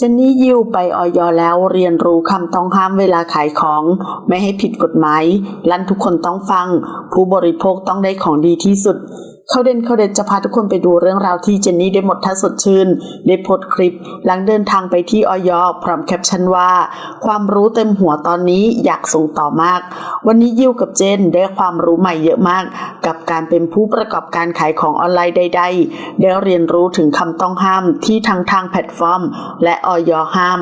เจนนี่ยิวไปออยแล้วเรียนรู้คำต้องห้ามเวลาขายของ ไม่ให้ผิดกฎหมาย ลั่นทุกคนต้องฟัง ผู้บริโภคต้องได้ของดีที่สุด เขาเด่นเขาเด่นจะพาทุกคนไปดูเรื่องราวที่เจนนี่ได้หมดท่าสดชื่น ได้โพสต์คลิป หลังเดินทางไปที่ออยพร้อมแคปชั่นว่า ความรู้เต็มหัวตอนนี้อยากส่งต่อมาก วันนี้ยิวกับเจนได้ความรู้ใหม่เยอะมาก กับการเป็นผู้ประกอบการขายของออนไลน์ใด ๆ ได้เรียนรู้ถึงคำต้องห้ามที่ทางทางแพลตฟอร์ม และออยห้าม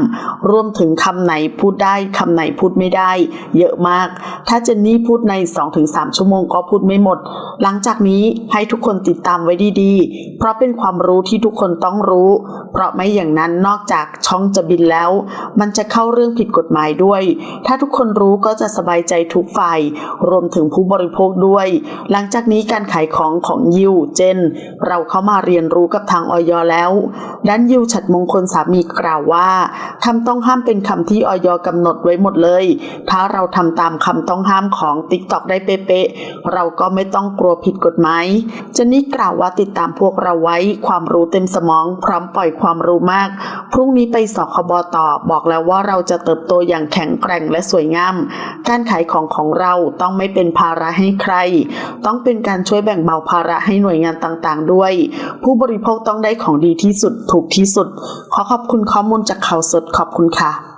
รวมถึงคำไหนพูดได้คำไหนพูดไม่ได้ เยอะมาก ถ้าเจนนี่พูดใน 2-3 ชั่วโมงก็พูดไม่หมด หลังจากนี้ให้ทุกุกคนติดตามไว้ดีๆ เพราะเป็นความรู้ที่ทุกคนต้องรู้ เพราะไม่อย่างนั้นนอกจากช่องจะบินแล้ว มันจะเข้าเรื่องผิดกฎหมายด้วย ถ้าทุกคนรู้ก็จะสบายใจทุกฝ่าย รวมถึงผู้บริโภคด้วย หลังจากนี้การขายของของยิวเจน เราเข้ามาเรียนรู้กับทางออยแล้วด้านยิวฉัดมงคลสามีกล่าวว่าคำต้องห้ามเป็นคำที่ออยกำหนดไว้หมดเลย ถ้าเราทำตามคำต้องห้ามของ t ิ k t o k ได้เป๊ะๆเราก็ไม่ต้องกลัวผิดกฎหมายเจนนี่กล่าวว่าติดตามพวกเราไว้ความรู้เต็มสมอง พร้อมปล่อยความรู้มาก พรุ่งนี้ไปสคบต่อ บอกแล้วว่าเราจะเติบโตอย่างแข็งแกร่งและสวยงาม การขายของของเราต้องไม่เป็นภาระให้ใคร ต้องเป็นการช่วยแบ่งเบาภาระให้หน่วยงานต่างๆ ด้วย ผู้บริโภคต้องได้ของดีที่สุดถูกที่สุด ขอขอบคุณข้อมูลจากข่าวสดขอบคุณค่ะ